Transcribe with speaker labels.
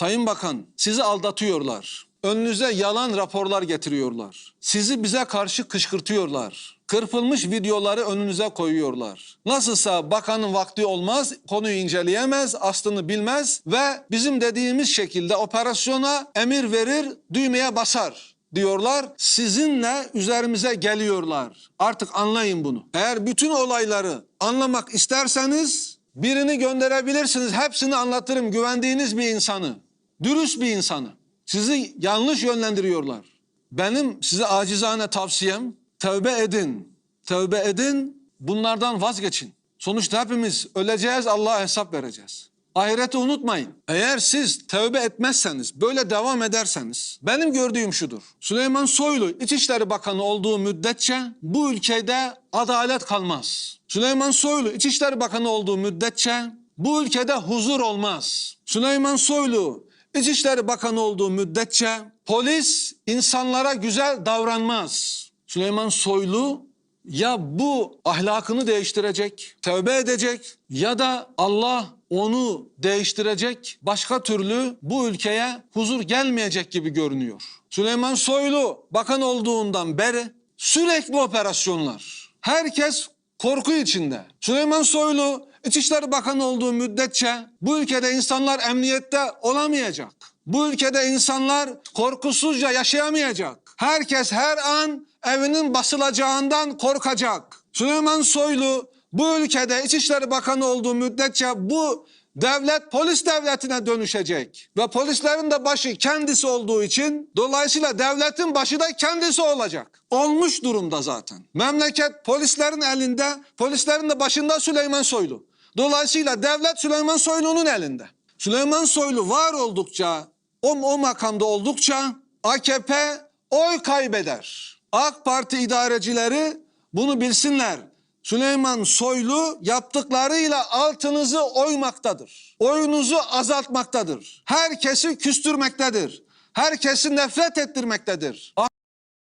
Speaker 1: Sayın Bakan sizi aldatıyorlar. Önünüze yalan raporlar getiriyorlar. Sizi bize karşı kışkırtıyorlar. Kırpılmış videoları önünüze koyuyorlar. Nasılsa bakanın vakti olmaz, konuyu inceleyemez, aslını bilmez ve bizim dediğimiz şekilde operasyona emir verir, düğmeye basar diyorlar. Sizinle üzerimize geliyorlar. Artık anlayın bunu. Eğer bütün olayları anlamak isterseniz birini gönderebilirsiniz. Hepsini anlatırım güvendiğiniz bir insanı. Dürüst bir insanı. Sizi yanlış yönlendiriyorlar. Benim size acizane tavsiyem tövbe edin. Tövbe edin. Bunlardan vazgeçin. Sonuçta hepimiz öleceğiz, Allah'a hesap vereceğiz. Ahireti unutmayın. Eğer siz tövbe etmezseniz, böyle devam ederseniz, benim gördüğüm şudur. Süleyman Soylu İçişleri Bakanı olduğu müddetçe bu ülkede adalet kalmaz. Süleyman Soylu İçişleri Bakanı olduğu müddetçe bu ülkede huzur olmaz. Süleyman Soylu İçişleri Bakanı olduğu müddetçe polis insanlara güzel davranmaz. Süleyman Soylu ya bu ahlakını değiştirecek, tövbe edecek ya da Allah onu değiştirecek. Başka türlü bu ülkeye huzur gelmeyecek gibi görünüyor. Süleyman Soylu bakan olduğundan beri sürekli operasyonlar. Herkes korku içinde. Süleyman Soylu İçişleri Bakanı olduğu müddetçe bu ülkede insanlar emniyette olamayacak. Bu ülkede insanlar korkusuzca yaşayamayacak. Herkes her an evinin basılacağından korkacak. Süleyman Soylu bu ülkede İçişleri Bakanı olduğu müddetçe bu devlet polis devletine dönüşecek. Ve polislerin de başı kendisi olduğu için dolayısıyla devletin başı da kendisi olacak. Olmuş durumda zaten. Memleket polislerin elinde, polislerin de başında Süleyman Soylu. Dolayısıyla devlet Süleyman Soylu'nun elinde. Süleyman Soylu var oldukça, o, o makamda oldukça AKP oy kaybeder. AK Parti idarecileri bunu bilsinler. Süleyman Soylu yaptıklarıyla altınızı oymaktadır. Oyunuzu azaltmaktadır. Herkesi küstürmektedir. Herkesi nefret ettirmektedir.